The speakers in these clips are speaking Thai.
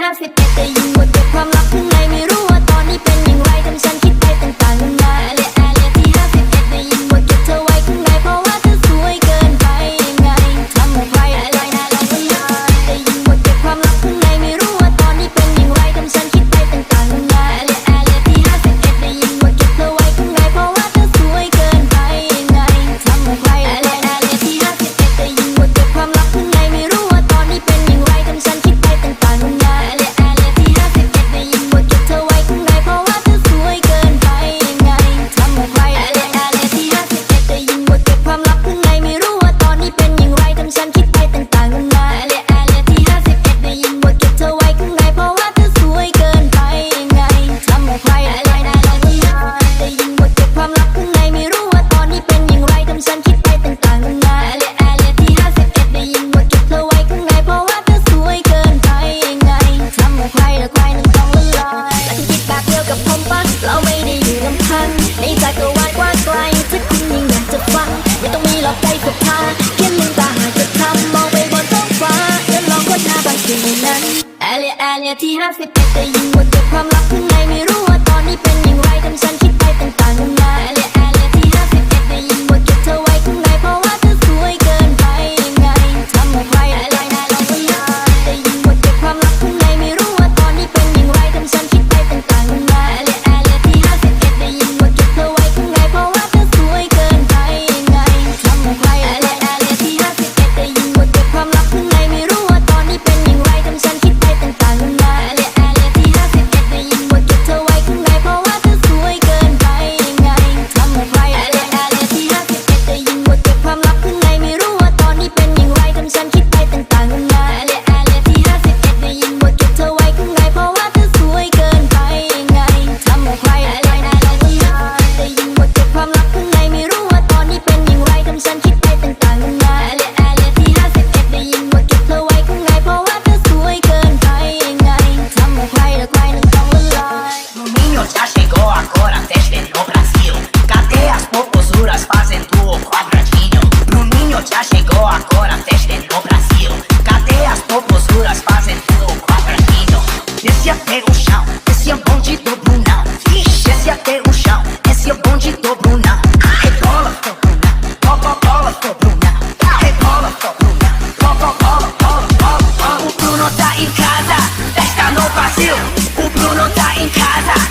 miras que te กันในจักรวาลกว้างไกลถ้าคุณยังอยากจะฟังไม่ต้องมีหลอกใจสุดท้าขียนลงตาหากจะทำมองไปบนท้องฟ้าแล้วลองค้นหาบางสิ่งนั้นแอเลียแอเลียที่ห้าสิบเอ็ดได้ยินหมด Brasil, o Bruno tá em casa.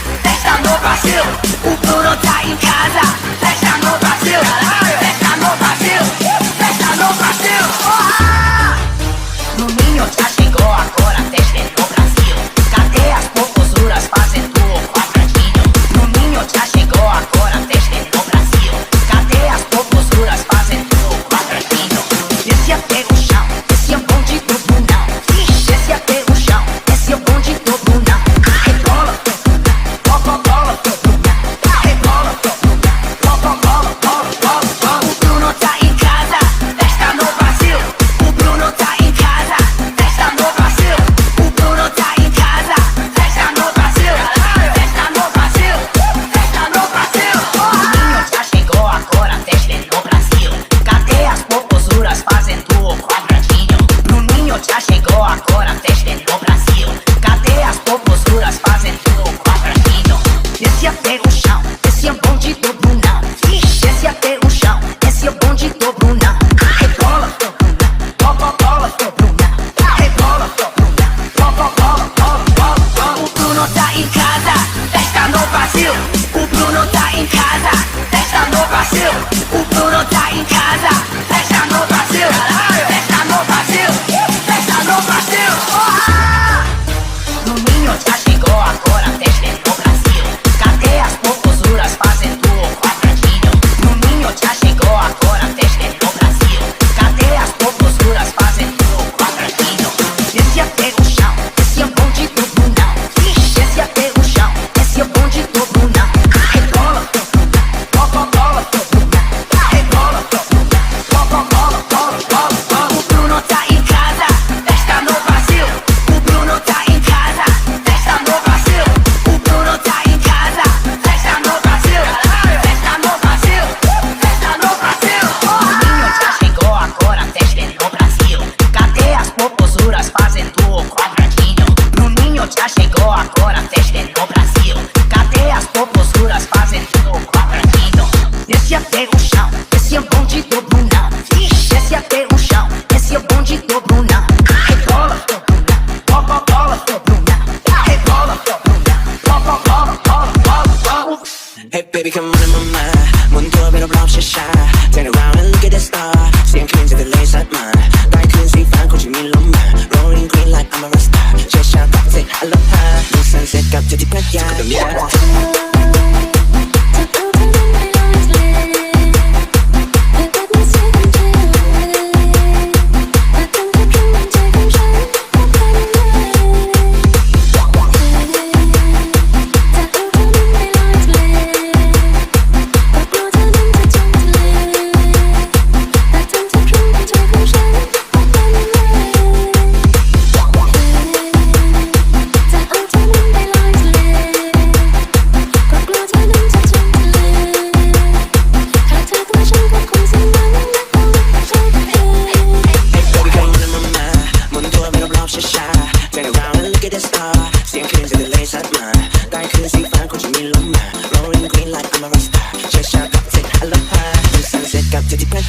你还在等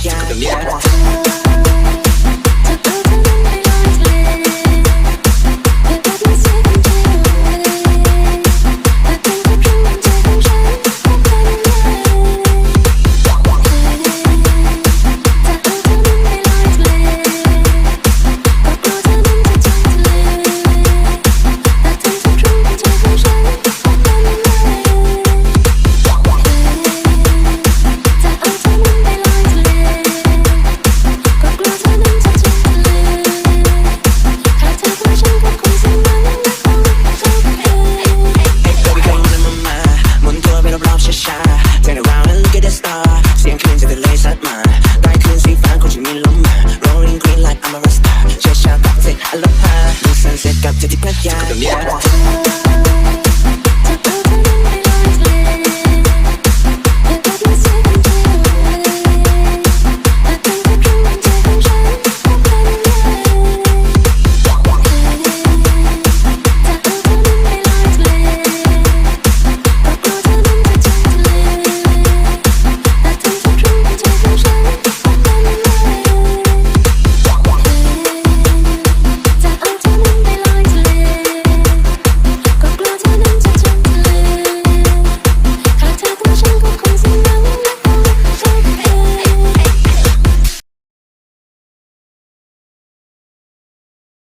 这个可厉